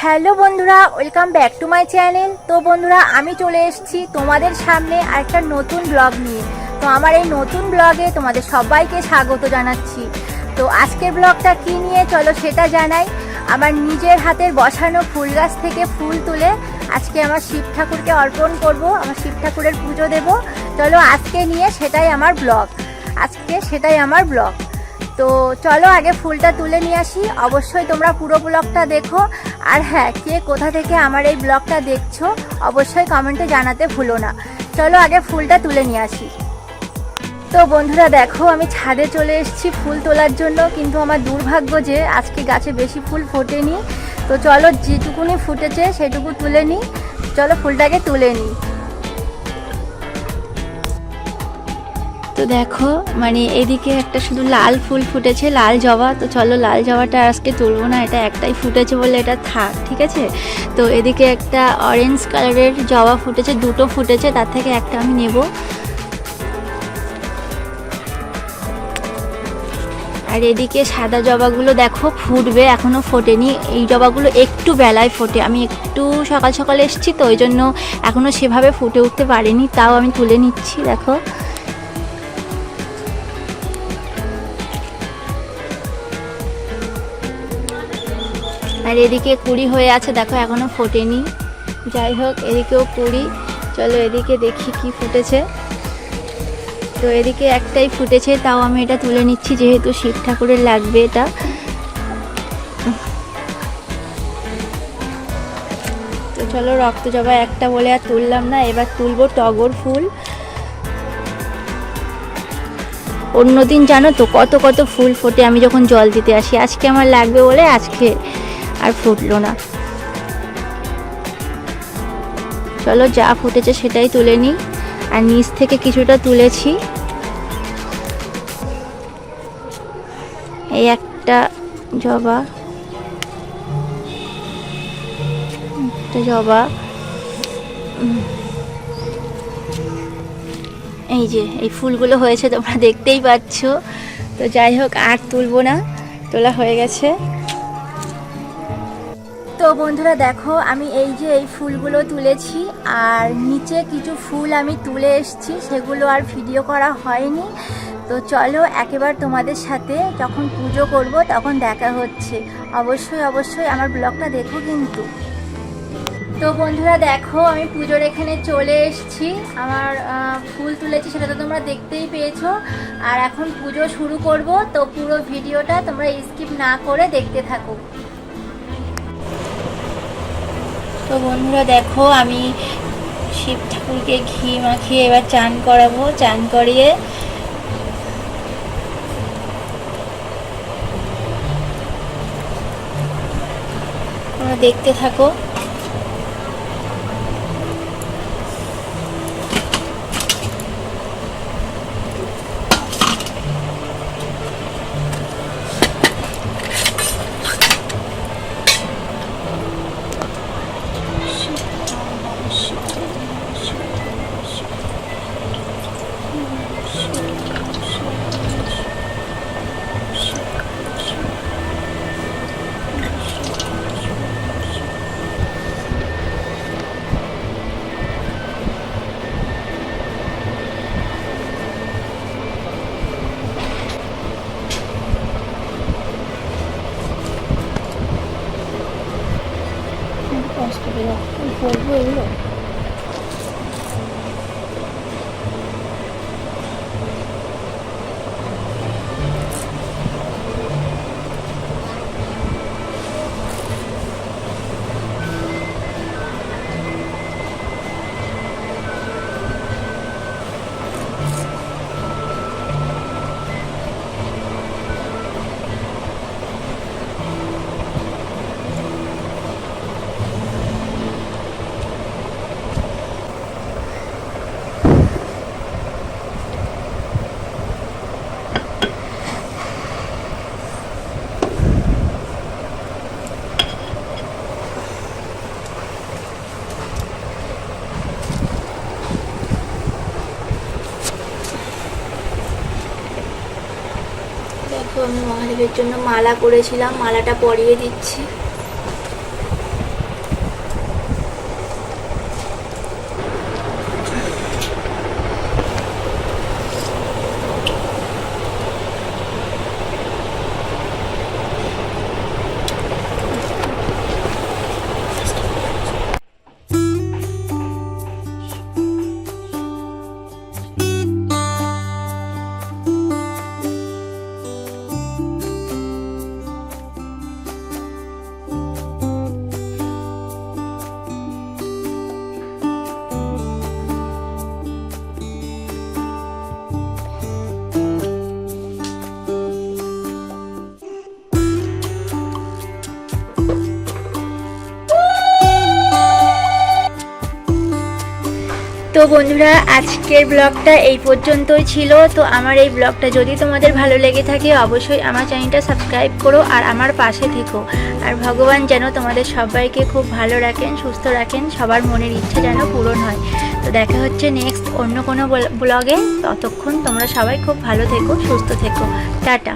Hello বন্ধুরা, welcome back to my channel. তো বন্ধুরা, আমি চলে এসেছি তোমাদের সামনে আরেকটা নতুন ব্লগ নিয়ে। তো আমার এই নতুন ব্লগে তোমাদের সবাইকে স্বাগত জানাচ্ছি। তো আজকের ব্লগটা কি নিয়ে, চলো সেটা জানাই। আমার নিজের হাতের বসানো ফুল গাছ থেকে ফুল তুলে আজকে আমার শিব ঠাকুরকে অর্পণ করব, আমার শিব ঠাকুরের পুজো দেব। চলো আজকে নিয়ে সেটাই আমার ব্লগ। আজকে সেটাই আমার ব্লগ। তো চলো আগে ফুলটা তুলে নিয়ে আসি। অবশ্যই তোমরা পুরো ব্লগটা দেখো। আর হ্যাঁ কে কোথা থেকে আমার এই ব্লগটা দেখছ, অবশ্যই কমেন্টে জানাতে ভুলো না। চলো আগে ফুলটা তুলে নিয়ে আসি। তো বন্ধুরা, দেখো আমি ছাদে চলে এসেছি ফুল তোলার জন্য। কিন্তু আমার দুর্ভাগ্য যে আজকে গাছে বেশি ফুল ফোটেনি। তো চলো যেটুকুনি ফুটেছে সেটুকু তুলে নিই। চলো ফুলটাকে তুলে নিই। তো দেখো মানে এদিকে একটা শুধু লাল ফুল ফুটেছে, লাল জবা। তো চলো, লাল জবাটা আজকে তুলবো না, এটা একটাই ফুটেছে বলে এটা থাক, ঠিক আছে? তো এদিকে একটা অরেঞ্জ কালারের জবা ফুটেছে, দুটো ফুটেছে, তার থেকে একটা আমি নেব। আর এদিকে সাদা জবাগুলো দেখো, ফুটবে এখনও ফোটেনি। এই জবাগুলো একটু বেলায় ফোটে। আমি একটু সকাল সকাল এসেছি, তো ওই জন্য এখনও সেভাবে ফুটে উঠতে পারিনি, তাও আমি তুলে নিচ্ছি, দেখো। আর এদিকে কুড়ি হয়ে আছে, দেখো এখনও ফোটেনি। যাই হোক, এদিকেও কুড়ি। চলো এদিকে দেখি কি ফুটেছে। তো এদিকে একটাই ফুটেছে, তাও আমি এটা তুলে নিচ্ছি, যেহেতু শিব ঠাকুরের লাগবে এটা। তো চলো, রক্ত জবা একটা বলে আর তুললাম না, এবার তুলবো টগর ফুল। অন্যদিন জানো তো, কত কত ফুল ফোটে, আমি যখন জল দিতে আসি। আজকে আমার লাগবে বলে আজকে আর ফুটলো না। চলো যা ফুটেছে সেটাই তুলে নিই। আর নিচ থেকে কিছুটা তুলেছি। এই একটা জবা। একটা জবা। এই যে, এই ফুলগুলো হয়েছে তোমরা দেখতেই পাচ্ছ। তো যাই হোক, আর তুলবো না। তোলা হয়ে গেছে। তো বন্ধুরা দেখো, আমি এই যে এই ফুলগুলো তুলেছি, আর নিচে কিছু ফুল আমি তুলে এসেছি, সেগুলো আর ভিডিও করা হয়নি। তো চলো, একেবার তোমাদের সাথে যখন পুজো করব, তখন দেখা হচ্ছে। অবশ্যই অবশ্যই আমার ব্লগটা দেখো কিন্তু। তো বন্ধুরা দেখো, আমি পুজোর এখানে চলে এসেছি। আমার ফুল তুলেছি, সেটা তো তোমরা দেখতেই পেয়েছ। আর এখন পুজো শুরু করব, তো পুরো ভিডিওটা তোমরা স্কিপ না করে দেখতে থাকো। তো বন্ধুরা দেখো, আমি শিব ঠাকুরকে ঘি মাখিয়ে এবার চান করাবো, চান করিয়ে। দেখতে থাকো। Đồ. মহাদেবের জন্য মালা করেছিলাম মালাটা পরিয়ে দিচ্ছি। তো বন্ধুরা, আজকের ব্লগটা এই পর্যন্তই ছিল। তো আমার এই ব্লগটা যদি তোমাদের ভালো লেগে থাকে, অবশ্যই আমার চ্যানেলটা সাবস্ক্রাইব করো আর আমার পাশে থেকো। আর ভগবান যেন তোমাদের সবাইকে খুব ভালো রাখেন, সুস্থ রাখেন, সবার মনের ইচ্ছা যেন পূরণ হয়। তো দেখা হচ্ছে নেক্সট অন্য কোনো ব্লগে। ততক্ষণ তোমরা সবাই খুব ভালো থেকো, সুস্থ থেকো। টাটা।